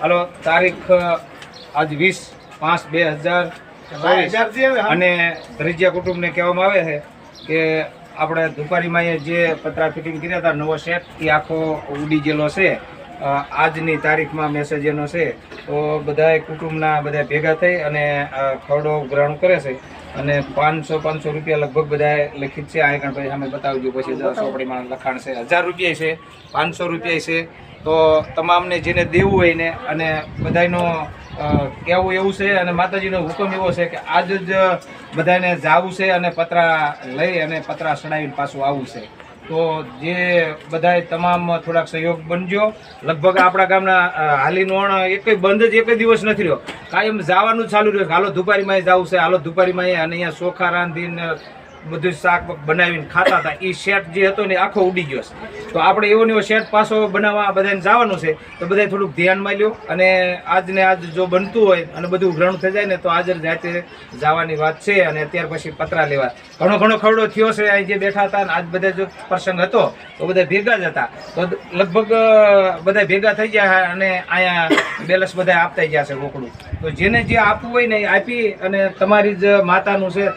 હાલો તારીખ આજ વીસ પાંચ બે હજાર અને ધ્રજ્યા કુટુંબને કહેવામાં આવે છે કે આપણે દુપારીમાં એ જે પતરા ફિટિંગ કર્યા હતા નવો સેટ એ આખો ઉડી ગયેલો છે. આજની તારીખમાં મેસેજ એનો છે તો બધાય કુટુંબના બધા ભેગા થઈ અને ખરડો ગ્રહણ કરે છે. અને પાંચસો પાંચસો રૂપિયા લગભગ બધાએ લખિત છે. આ ભાઈ સામે બતાવજો પછી ચોપડીમાં લખાણ છે. હજાર રૂપિયા છે પાંચસો રૂપિયા છે. તો તમામને જેને દેવું હોય ને અને બધાયનો અ, કહેવું એવું છે અને માતાજીનો હુકમ એવો છે કે આજ જ બધાને જાવું છે અને પતરા લઈ અને પતરા સડાવીને પાછું આવવું છે. તો જે બધાય તમામ થોડાક સહયોગ બનજો. લગભગ આપણા ગામના હાલી નોણ એક બંધ જ એક દિવસ નથી રહ્યો. કાયમ જવાનું ચાલુ રહ્યું હાલો ધુપારીમાં જવું છે હાલો ધુપારીમાં અને અહીંયા ચોખા રાંધીને બધું શાક બનાવીને ખાતા હતા. એ શેટ જે હતો ને આખો ઉડી ગયો છે. તો આપણે એવો ને એવો શેટ પાછો બનાવવા બધાને જવાનું છે. તો બધાય થોડુંક ધ્યાનમાં લ્યો. અને આજને આજ જો બનતું હોય અને બધું ગ્રહણ થઈ જાય ને, તો હાજર જાતે જવાની વાત છે અને ત્યાર પછી પતરા લેવા. ઘણો ઘણો ખરડો થયો છે અહીં જે બેઠા હતા ને, આજ બધા જો પ્રસંગ હતો, તો બધા ભેગા જ હતા. તો લગભગ બધા ભેગા થઈ ગયા અને અહીંયા બેલેન્સ બધા આપતા ગયા છે રોકડું. તો જેને જે આપવું હોય ને આપી અને તમારી જ માતાનું છે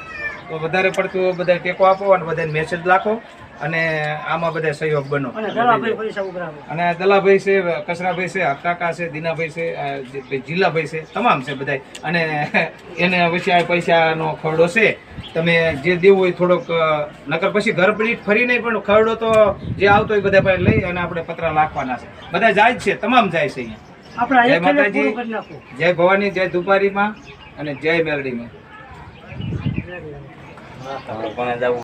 તો વધારે પડતું બધા ટેકો આપો અને બધાને મેસેજ લાખો અને આમાં બધા સહયોગ બનો. અને દલાભાઈ છે કસરાભાઈ છે હકાકા છે દીનાભાઈ છે આ જિલ્લાભાઈ છે તમામ છે બધા અને એને પછી આ પૈસાનો ખરડો છે. તમે જે દેવું હોય થોડોક નકર પછી ઘર પડી ફરી નહીં પણ ખરડો તો જે આવતો હોય બધા પાસે લઈ અને આપણે પતરા લાખવાના છે. બધા જાય છે તમામ જાય છે અહીંયા. જય માતાજી જય ભવાની જય દુપારીમાં અને જય મેલડીમાં. કોને જવું?